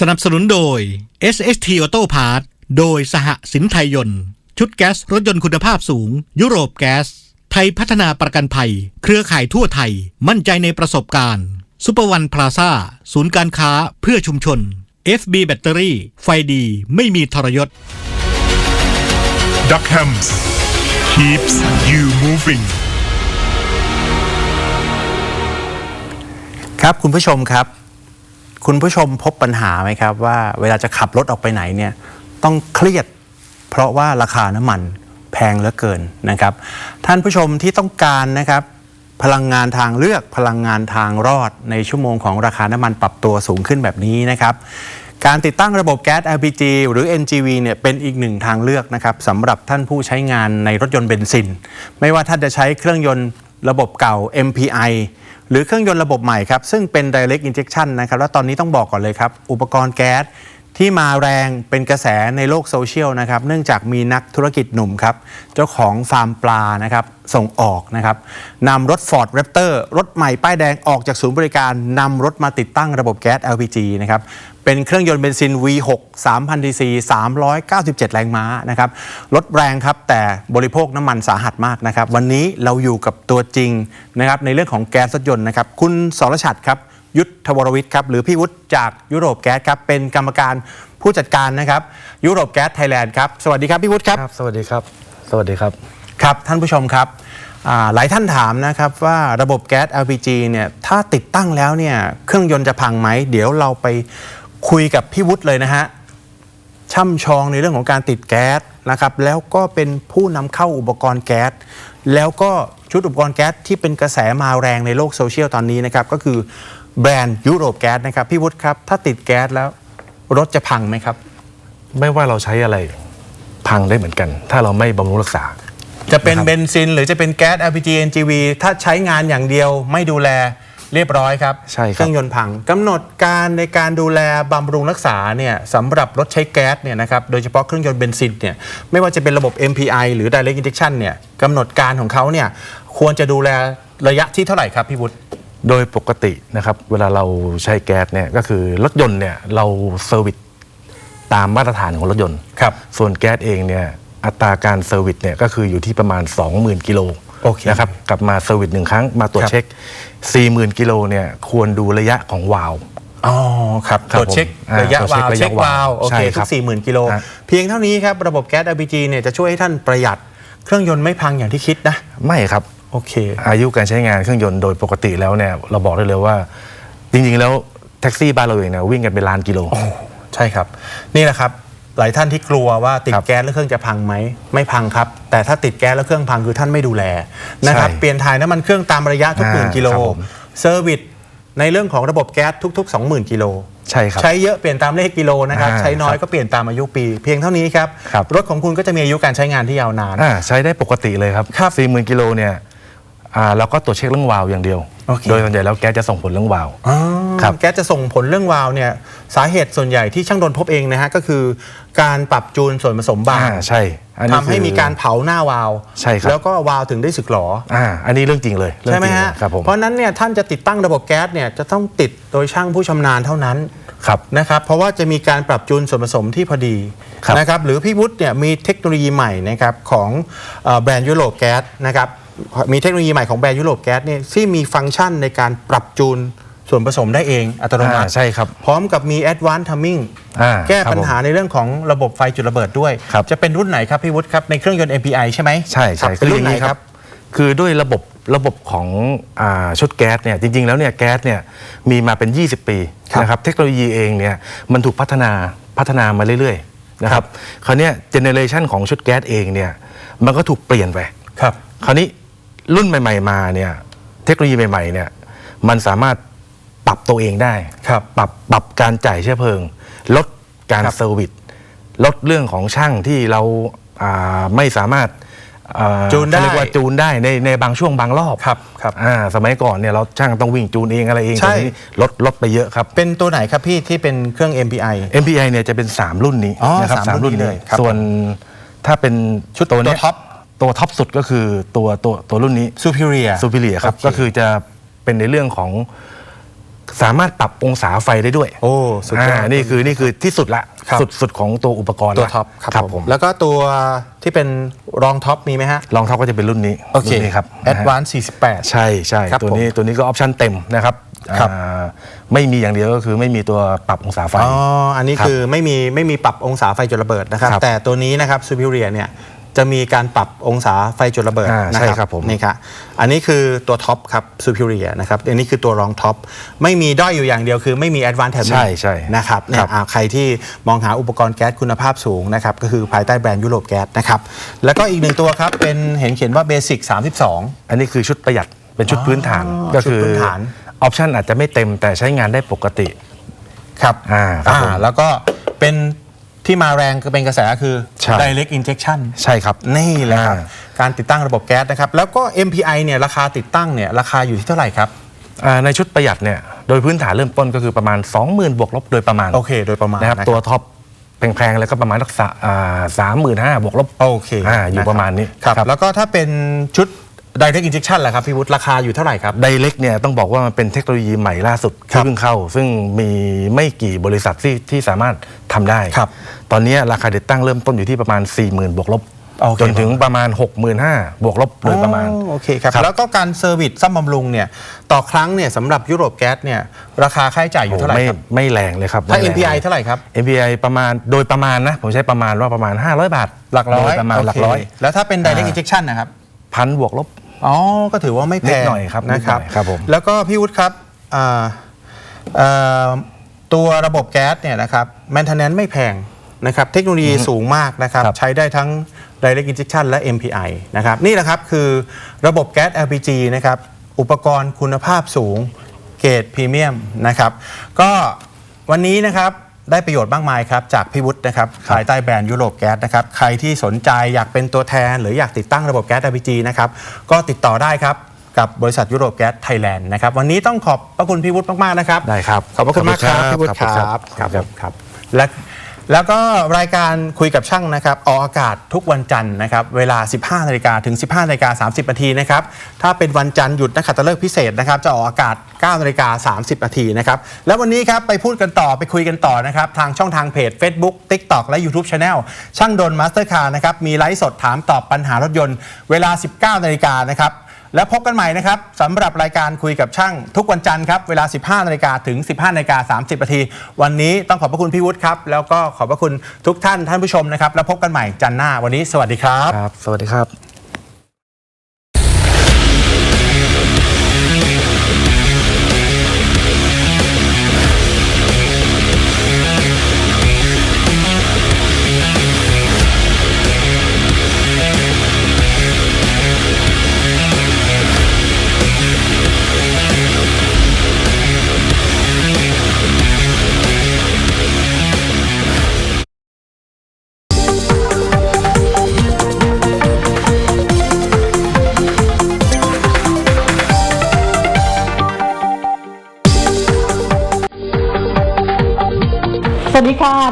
สนับสนุนโดย SST Auto Parts โดยสหสินไทยยนต์ ชุดแก๊สรถยนต์คุณภาพสูง ยุโรปแก๊ส ไทยพัฒนาประกันภัย เครือข่ายทั่วไทย มั่นใจในประสบการณ์ซุปเปอร์วันพลาซ่าศูนย์การค้าเพื่อชุมชน FB แบตเตอรี่ ไฟดีไม่มีทรยศ Duck Hams keeps you moving ครับคุณผู้ชมครับ คุณผู้ชมพบปัญหาไหมครับว่าเวลาจะขับรถออกไปไหนเนี่ยต้องเครียด เพราะว่าราคาน้ำมันแพงเหลือเกินนะครับ ท่านผู้ชมที่ต้องการนะครับ พลังงานทางเลือกพลังงานทางรอดในชั่วโมงของราคาน้ำมันปรับตัวสูงขึ้นแบบนี้นะครับการติดตั้งระบบแก๊ส LPG หรือ NGV เนี่ยเป็นอีกหนึ่งทางเลือกนะครับสำหรับท่านผู้ใช้งานในรถยนต์เบนซิน ไม่ว่าท่านจะใช้เครื่องยนต์ ระบบเก่า MPI หรือเครื่องยนต์ระบบใหม่ครับ ซึ่งเป็น direct injection นะครับ แล้วตอนนี้ต้องบอกก่อนเลยครับ อุปกรณ์แก๊ส ที่มาแรงเป็นกระแสในโลกโซเชียลนะครับ เนื่องจากมีนักธุรกิจหนุ่มครับ เจ้าของฟาร์มปลานะครับ ส่งออกนะครับนำรถ Ford Raptor รถใหม่ป้ายแดงออกจากศูนย์บริการนำรถมาติดตั้งระบบแก๊ส LPG นะครับ เป็นเครื่องยนต์เบนซิน V6 3,000 cc 397 แรงม้านะครับรถแรงครับ แต่บริโภคน้ำมันสาหัสมากนะครับ วันนี้เราอยู่กับตัวจริงนะครับในเรื่องของแก๊สรถยนต์นะครับ คุณสรชัดครับ ยุทธวรวิทย์ครับหรือพี่วุฒิจากยุโรปแก๊สครับเป็นกรรมการผู้จัดการนะครับ ยุโรปแก๊สไทยแลนด์ครับสวัสดีครับพี่วุฒิครับ ครับ สวัสดีครับ สวัสดีครับ ครับท่านผู้ชมครับอ่าหลายท่านถามนะครับว่าระบบแก๊ส LPG เนี่ยถ้าติดตั้งแล้วเนี่ยเครื่องยนต์จะพังไหม เดี๋ยวเราไปคุยกับพี่วุฒิเลยนะฮะช่ำชองในเรื่องของการติดแก๊สนะครับแล้วก็เป็นผู้นำเข้าอุปกรณ์แก๊ส แล้วก็ชุดอุปกรณ์แก๊สที่เป็นกระแสมาแรงในโลกโซเชียลตอนนี้นะครับก็คือ แบรนด์ยุโรปแก๊สนะครับพี่วุฒิครับถ้าติดแก๊สแล้ว รถจะพังไหมครับ ไม่ว่าเราใช้อะไรพังได้เหมือนกัน ถ้าเราไม่บำรุงรักษา จะเป็นนะครับเบนซินหรือจะเป็นแก๊ส LPG NGV ถ้าใช้งานอย่างเดียวไม่ดูแลเรียบร้อยครับใช่ครับเครื่องยนต์พังกำหนดการในการดูแลบำรุงรักษาเนี่ยสำหรับรถใช้แก๊สเนี่ยนะครับโดยเฉพาะเครื่องยนต์เบนซินเนี่ยไม่ว่าจะเป็นระบบ MPI หรือ Direct Injection เนี่ยกำหนดการของเขาเนี่ยควรจะดูแลระยะที่เท่าไหร่ครับพี่วุฒิ โดยปกตินะครับเวลาเราใช้แก๊สเนี่ยก็คือรถยนต์เนี่ยเราเซอร์วิสตามมาตรฐานของรถยนต์ ครับ ส่วนแก๊สเองเนี่ยอัตราการเซอร์วิสเนี่ยก็คืออยู่ที่ประมาณ 20,000 กิโลโอเคนะครับกลับมาเซอร์วิสหนึ่งครั้งมาตรวจครับ เช็ค 40,000 กิโลเนี่ยควรดูระยะของวาล์ว อ๋อครับครับตรวจเช็คผมอ่าระยะตรวจเช็วาคล์วระยะเช็ควาล์ววาล์วโอเคใช่คทุรักบ40,000 กิโล ฮะ เพียงเท่านี้ครับ ระบบแก๊ส LPG เนี่ยจะช่วยให้ท่านประหยัดเครื่องยนต์ไม่พังอย่างที่คิดนะ ไม่ครับ โอเค อายุการใช้งานเครื่องยนต์โดยปกติแล้วเนี่ยเราบอกได้เลยว่า จริงๆแล้วแท็กซี่บ้านเราเองเนี่ยวิ่งกันเป็นล้านกิโลใช่ครับ นี่แหละครับ หลายท่านที่กลัวว่าติดครับแก๊สแล้วเครื่องจะพังไหมไม่พังครับ แต่ถ้าติดแก๊สแล้วเครื่องพังคือท่านไม่ดูแลนะครับใช่เปลี่ยนถ่ายน้ำมันเครื่องตามระยะทุกอ่าหมื่นกิโลครับผม เซอร์วิสในเรื่องของระบบแก๊สทุก ๆ 20,000กิโล ใช่ครับ ใช้เยอะเปลี่ยนตามเลขกิโลนะครับ อ่าใช้น้อยครับก็เปลี่ยนตามอายุปี เพียงเท่านี้ครับ ครับ รถของคุณก็จะมีอายุการใช้งานที่ยาวนาน อ่าใช้ได้ปกติเลยครับครับ สี่หมื่นกิโลเนี่ย อ่าเราก็ตรวจเช็คเรื่องวาล์วอย่างเดียว โอเค โดยส่วนใหญ่แล้วแก๊สจะส่งผลเรื่องวาล์ว อ๋อครับ แก๊สจะส่งผลเรื่องวาล์วเนี่ยสาเหตุส่วนใหญ่ที่ช่างดนพบเองนะฮะก็คือ การปรับจูนส่วนผสมบางอ่าใช่อันนี้ทำให้คือ มีการเผาหน้าวาล์วใช่ครับ แล้วก็วาล์วถึงได้สึกหรอ อ่าอันนี้เรื่องจริงเลยเรื่องใช่ไหมจริงฮะเลยครับผมเพราะฉะนั้นเนี่ยท่านจะติดตั้งระบบแก๊สเนี่ยจะต้องติดโดยช่างผู้ชำนาญเท่านั้นครับ นะครับ เพราะว่าจะมีการปรับจูนส่วนผสมที่พอดีครับนะครับ หรือพี่วุฒิเนี่ยมีเทคโนโลยีใหม่นะครับของเอ่อแบรนด์ยุโรปแก๊สนะครับ มีเทคโนโลยีใหม่ของแบรนด์ยุโรปแก๊สเนี่ยที่มีฟังก์ชันในการปรับจูนส่วนผสมได้เองอัตโนมัอ่าติใช่ครับ พร้อมกับมี Advanced Timing อ่าแก้ครับปัญหาในเรื่องของระบบไฟจุดระเบิดด้วยครับจะเป็นรุ่นไหนครับพี่วุฒิครับ ในเครื่องยนต์ MPI ใช่ไหมใช่ใช่ครับเป็นรุ่นไหนครับ คือด้วยระบบระบบของอาชุดแก๊สเนี่ยจริง ๆ แล้วเนี่ยแก๊สเนี่ยมีมาเป็น 20 ปีครับนะครับเทคโนโลยีเองเนี่ยมันถูกพัฒนาพัฒนามาเรื่อยๆนะครับคราวเนี้เจเนเรชันของชุดแก๊สเองเนี่ยมันก็ถูกเปลี่ยนไปครับคราวนี้ รุ่นใหม่ ๆ มาเนี่ยเทคโนโลยีใหม่ๆเนี่ยมันสามารถปรับตัวเองได้ครับปรับปรับการจ่ายเชื้อเพลิง ลดการครับเซอร์วิสลดเรื่องของช่างที่เราอ่าไม่สามารถอ่าจูนได้ เขาเรียกว่าจูนได้ในในบางช่วงบางรอบครับครับ อ่าสมัยก่อนเนี่ยเราช่างต้องวิ่งจูนเองอะไรเองใช่ แต่นี้ลดลดไปเยอะครับ เป็นตัวไหนครับพี่ที่เป็นเครื่อง MPI MPI เนี่ยจะเป็น 3 รุ่นนี้อ๋อนะครับสามสามรุ่รุ่นนนี้นี้เลยครับส่วนถ้าเป็นชุดตัวเนี้ตัวยท็อป ตัวท็อปสุดก็คือตัวตัวตัวรุ่นนี้ Superior ซูพิเลียครับ โอเค ก็คือจะเป็นในเรื่องของสามารถปรับองศาไฟได้ด้วยโอ้สุดยอดานี่คือนี่คือที่สุดละครับ สุดสุดของตัวอุปกรณ์ตัวละท็อปครับครับผผมมแล้วก็ตัวที่เป็นรองท็อปมีไหมฮะรองเท้าก็จะเป็นรุ่นนี้โอเครุ่นนี้ครับนะฮะ Advance 48ใช่ใช่ครับตัวผมนี้ตัวนี้ก็ออปชั่นเต็มนะครับครับ อ่าไม่มีอย่างเดียวก็คือไม่มีตัวปรับองศาไฟ อ๋อ อันนี้ครับคือไม่มีไม่มีปรับองศาไฟจุดระเบิดนะครับ ครับแต่ตัวนี้นะครับ Superior เนี่ย จะมีการปรับองศาไฟจุดระเบิดอ่านะใช่ครับผม นี่ครับอันนี้คือตัวท็อปครับ Superior นะครับอันนี้คือตัวรองท็อปไม่มีด้อยอยู่อย่างเดียวคือไม่มี Advanced แถบใช่ใช่นะครับเนี่ครัยบอ่าใครที่มองหาอุปกรณ์แก๊สคุณภาพสูงนะครับก็คือภายใต้แบรนด์ยุโรปแก๊สนะครับแล้วก็อีกหนึ่งตัวครับเป็นเห็นเขียนว่า Basic 32 อันนี้คือชุดประหยัดเป็นชุดพื้นฐานอ๋อก็คือชุดพื้นฐาน ออปชันอาจจะไม่เต็มแต่ใช้งานได้ปกติ ครับ อ่าครับผม แล้วก็เป็น ที่มาแรงก็เป็นกระแสคือ ใช่ direct injection ใช่ครับ นี่แหละครับอ่า การติดตั้งระบบแก๊สนะครับ แล้วก็ MPI เนี่ยราคาติดตั้งเนี่ยราคาอยู่ที่เท่าไหร่ครับ อ่าในชุดประหยัดเนี่ยโดยพื้นฐานเริ่มต้นก็คือประมาณ 20,000 บวกลบโดยประมาณโอเค โดยประมาณนะครับตัวท็อปแพงๆแล้วก็ประมาณสักสามหมื่นห้าบวกลบ โอเคอ่าอยู่คบประมาณนี้ครับครับ แล้วก็ถ้าเป็นชุด direct injection ล่ะครับพี่วุฒิราคาอยู่เท่าไหร่ครับ ไดเล็กเนี่ยต้องบอกว่ามันเป็นเทคโนโลยีใหม่ล่าสุดครัที่บเพิ่งเข้า ซึ่งมีไม่กี่บริษัทที่ที่สามารถทำได้ครับ ตอนนี้ราคาติดตั้งเริ่มต้นอยู่ที่ประมาณ 40,000 บวกลบโอเคจนถึงประมาณ 65,000บวกลบโดยประมาณอ๋อโอเคครับครับ แล้วก็การเซอร์วิสซ่อมบำรุงเนี่ยต่อครั้งเนี่ยสำหรับยุโรปแก๊สเนี่ยราคาค่าใช้จ่ายอยู่เท่าไหร่ไม่ครับไม่แรงเลยครับถ้าไม่แรง MPI เท่าไหร่ครับ MPI ประมาณโดยประมาณนะ ผมใช้ประมาณว่าประมาณ 500 บาท หลักร้อยโดประมาณโอหลักเคร้อยแล้วถ้าเป็น direct อ่า injection นะครับพันบวกลบอ๋อก็ถือว่าไม่แพนิงดหน่อยครับนะครับนิดหน่อยครับผมแล้วก็พี่วุฒิครับอ่าเอ่อตัวระบบแก๊สเนี่ยนะครับ maintenance ไม่แพง นะครับเทคโนโลยีสูงมากนะครับครับใช้ได้ทั้ง direct injection และ MPI นะครับนี่แหละครับคือระบบแก๊ส LPG นะครับอุปกรณ์คุณภาพสูงเกรดพรีเมียมนะครับก็วันนี้นะครับได้ประโยชน์มากมายครับจากพี่วุฒินะครับภายใต้แบรนด์ยุโรปแก๊สนะครับใครที่สนใจอยากเป็นตัวแทน หรืออยากติดตั้งระบบแก๊ส LPG นะครับก็ติดต่อได้ครับกับบริษัทยุโรปแก๊สไทยแลนด์นะครับวันนี้ต้องขอบพระคุณพี่วุฒิมากๆนะครับได้ครับขอบพระคุณมากครับพี่วุฒิคขอบคุณรัครับบครับครับและ แล้วก็รายการคุยกับช่างนะครับออกอากาศทุกวันจันทร์นะครับเวลา 15นาฬิกาถึง 15นาฬิกา30นาทีนะครับถ้าเป็นวันจันทร์หยุดนักขัตฤกษ์พิเศษนะครับจะออกอากาศ9นาฬิกา30นาทีนะครับแล้ววันนี้ครับไปพูดกันต่อไปคุยกันต่อนะครับทางช่องทางเพจ Facebook TikTok และ YouTube Channel ช่างดนมาสเตอร์คาร์นะครับมีไลฟ์สดถามตอบปัญหารถยนต์ เวลา 19นาฬิกานะครับ แล้วพบกันใหม่นะครับสำหรับรายการคุยกับช่าง ทุกวันจันทร์ครับ เวลา 15นาฬิกาถึง 15นาฬิกา30นาที วันนี้ต้องขอบพระคุณพี่วุฒิครับ แล้วก็ขอบพระคุณทุกท่านท่านผู้ชมนะครับ แล้วพบกันใหม่จันทร์หน้าวันนี้ สวัสดีครับ ครับ สวัสดีครับ ค่ะ